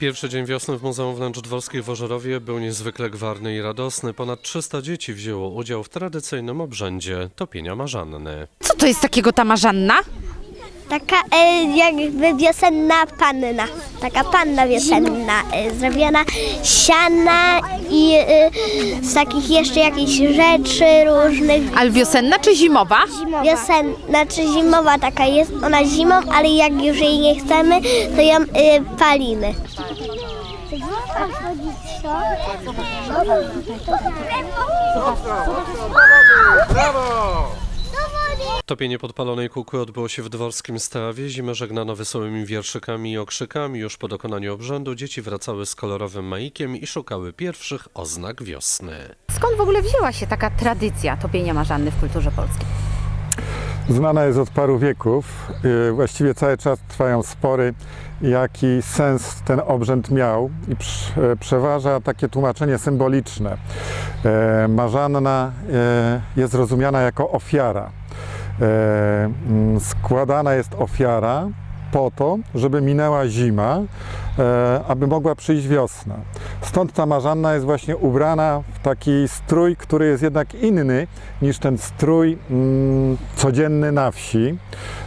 Pierwszy dzień wiosny w Muzeum Wnętrz Dworskich w Ożerowie był niezwykle gwarny i radosny. Ponad 300 dzieci wzięło udział w tradycyjnym obrzędzie topienia marzanny. Co to jest takiego ta marzanna? Taka e, jakby wiosenna panna. Taka panna wiosenna. E, zrobiona z siana i e, z takich jeszcze jakichś rzeczy różnych. Ale wiosenna czy zimowa? Wiosenna, znaczy zimowa taka jest ona zimą, ale jak już jej nie chcemy, to ją e, palimy. Topienie podpalonej kukły odbyło się w dworskim stawie. Zimę żegnano wesołymi wierszykami i okrzykami. Już po dokonaniu obrzędu dzieci wracały z kolorowym maikiem i szukały pierwszych oznak wiosny. Skąd w ogóle wzięła się taka tradycja topienia marzanny w kulturze polskiej? Znana jest od paru wieków. Yy, Właściwie cały czas trwają spory, jaki sens ten obrzęd miał i prze- przeważa takie tłumaczenie symboliczne. E, Marzanna jest rozumiana jako ofiara. Mm, Składana jest ofiara po to, żeby minęła zima, e, aby mogła przyjść wiosna. Stąd ta marzanna jest właśnie ubrana w taki strój, który jest jednak inny niż ten strój mm, codzienny na wsi.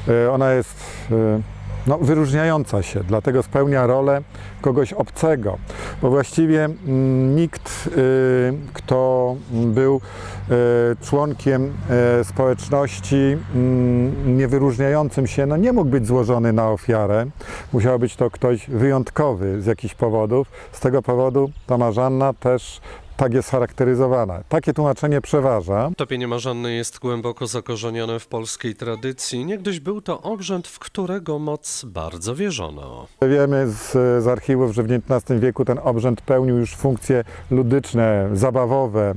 E, Ona jest e, no, wyróżniająca się, dlatego spełnia rolę kogoś obcego, bo właściwie mm, nikt, y, kto był y, członkiem y, społeczności mm, nie wyróżniającym się, no nie mógł być złożony na ofiarę. Musiał być to ktoś wyjątkowy z jakichś powodów. Z tego powodu ta Marzanna też tak jest charakteryzowana. Takie tłumaczenie przeważa. Topienie marzanny jest głęboko zakorzenione w polskiej tradycji. Niegdyś był to obrzęd, w którego moc bardzo wierzono. Wiemy z, z archiwów, że w XIX wieku ten obrzęd pełnił już funkcje ludyczne, zabawowe.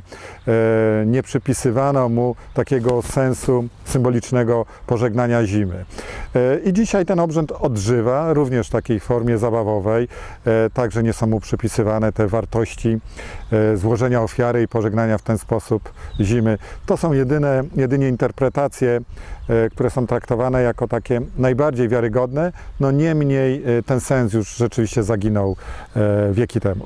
E, nie przypisywano mu takiego sensu symbolicznego pożegnania zimy. E, I dzisiaj ten obrzęd odżywa, również w takiej formie zabawowej. E, także nie są mu przypisywane te wartości e, złożenia ofiary i pożegnania w ten sposób zimy. To są jedyne, jedynie interpretacje, które są traktowane jako takie najbardziej wiarygodne. No niemniej ten sens już rzeczywiście zaginął wieki temu.